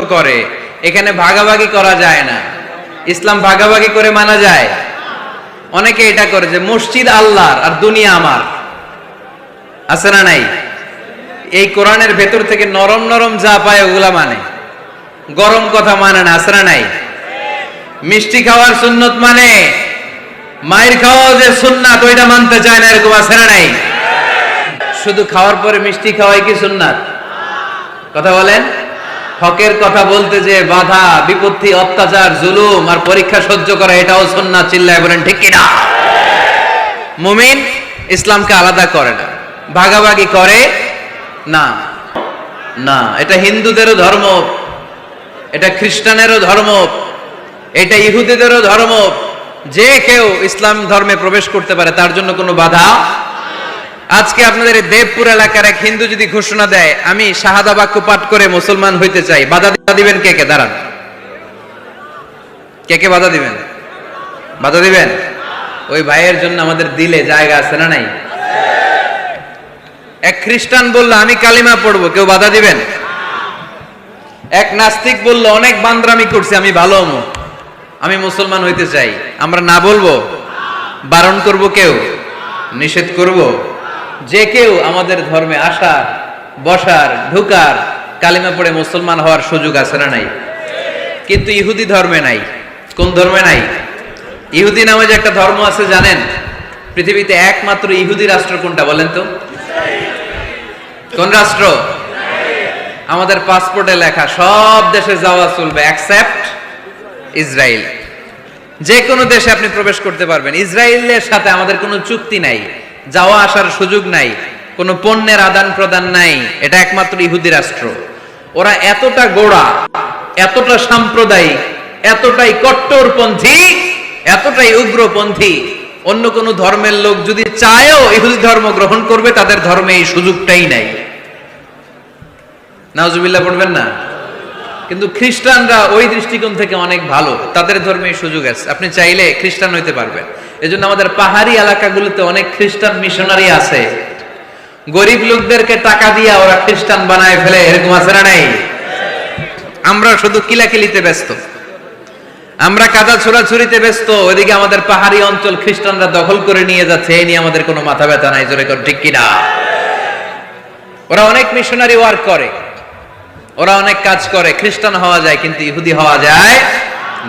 করে। এখানে ভাগাভাগি করা যায় না। ইসলাম ভাগাভাগি করে মানা যায়। অনেকে এটা করে যে, মসজিদ আল্লাহর আর দুনিয়া আমার। আছে না নাই? এই কোরআনের ভেতর থেকে নরম নরম যা পায় ওগুলা মানে। গরম কথা মানে না, আছে না নাই? মিষ্টি খাওয়ার সুন্নত মানে। মায়ের খাওয়া যে সুন্নাত, ওইটা মানতে চায় না, এরকম আছে না নাই? শুধু খাওয়ার পরে মিষ্টি খাওয়াই কি সুন্নাত? কথা বলেন। হকের কথা বলতে যে বাধা, বিপত্তি, অত্যাচার, জুলুম আর পরীক্ষা সহ্য করা, এটাও সুন্নাত, চিল্লায় বলেন, ঠিক কিনা? মুমিন ইসলামকে আলাদা করে না। ভাগাভাগি করে? না। না, এটা হিন্দুদেরও ধর্ম। এটা খ্রিস্টানেরও ধর্ম। এটা ইহুদিদেরও ধর্ম। যে কেউ ইসলাম ধর্মে প্রবেশ করতে পারে, তার জন্য কোনো বাধা আজকে আপনাদের দেবপুর এলাকার এক হিন্দু যদি ঘোষণা দেয়, আমি শাহাদা বাক্য পাঠ করে মুসলমান হইতে চাই, বাধা দিবেন কে কে? দাঁড়ান। কে কে বাধা দিবেন? বাধা দিবেন? ওই ভাইয়ের জন্য আমাদের দিলে জায়গা আছে না নাই? এক খ্রিস্টান বলল, আমি কালিমা পড়ব। কেউ বাধা দিবেন? এক নাস্তিক বলল, অনেক বান্দ্রামি করছি, আমি ভালো আমি মুসলমান হইতে চাই। আমরা না বলব? বারণ করব কেউ? নিষেধ করব? যে কেউ আমাদের ধর্মে আসার, বসার, ঢুকার, কালিমা পড়ে মুসলমান হওয়ার সুযোগ আছে না নাই? কিন্তু ইহুদি ধর্মে নাই। কোন ধর্মে নাই? ইহুদি নামে যে একটা ধর্ম আছে, জানেন? পৃথিবীতে একমাত্র ইহুদি রাষ্ট্র কোনটা বলেন তো? কোন রাষ্ট্র? আমাদের পাসপোর্টে লেখা, সব দেশে যাওয়া চলবে অ্যাকসেপ্ট ইসরায়েল। যে কোনো দেশে আপনি প্রবেশ করতে পারবেন। ইসরায়েলের সাথে আমাদের কোনো চুক্তি নাই। যাওয়া আসার সুযোগ নাই, কোনো পণ্যের আদান প্রদান নাই, এটা একমাত্র ইহুদি রাষ্ট্র। ওরা এতটা গোড়া, এতটা সাম্প্রদায়িক, এতটাই কট্টরপন্থী, এতটাই উগ্রপন্থী। অন্য কোন ধর্মের লোক যদি চায়ও ইহুদি ধর্ম গ্রহণ করবে, তাদের ধর্মে এই সুযোগটাই নাই। নাউজুবিল্লাহ, পড়বেন না? কিন্তু খ্রিস্টানরা ওই দৃষ্টিকোণ থেকে অনেক ভালো। তাদের ধর্মে সুযোগ আছে। আপনি চাইলে খ্রিস্টান হইতে পারবেন। এজন্য আমাদের পাহাড়ি এলাকাগুলোতে অনেক খ্রিস্টান মিশনারি আছে। গরিব লোকদেরকে টাকা দিয়া ওরা খ্রিস্টান বানায় ফেলে, এরকম আছে না নাই? আমরা শুধু কিলাকিলিতে ব্যস্ত। আমরা কাদা ছোড়াছুরিতে ব্যস্ত। ওইদিকে আমাদের পাহাড়ি অঞ্চল খ্রিস্টানরা দখল করে নিয়ে যাচ্ছে। এই নিয়ে আমাদের কোনো মাথা ব্যথা নাই, জোরে কর, ঠিক কিনা? ওরা অনেক মিশনারি ওয়ার্ক করে। ওরা অনেক কাজ করে, খ্রিস্টান হওয়া যায় কিন্তু ইহুদি হওয়া যায়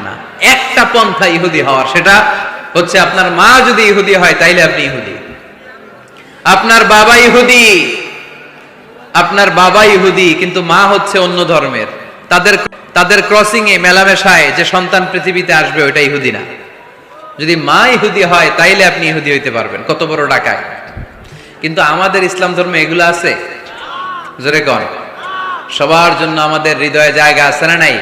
না। একটা পন্থা ইহুদি হওয়ার, সেটা হচ্ছে আপনার মা যদি ইহুদি হয়, তাইলে আপনি ইহুদি। আপনার বাবা ইহুদি, আপনার বাবা ইহুদি, কিন্তু মা হচ্ছে অন্য ধর্মের। তাদের তাদের ক্রসিং এ মেলামেশায় যে সন্তান পৃথিবীতে আসবে, ওইটা ইহুদি না। যদি মা ইহুদি হয়, তাইলে আপনি ইহুদি হইতে পারবেন, কত বড় ডাকায়। কিন্তু আমাদের ইসলাম ধর্মে এগুলো আছে। জোরে কন সবার জন্য আমাদের হৃদয়ে জায়গা আছে না নাই?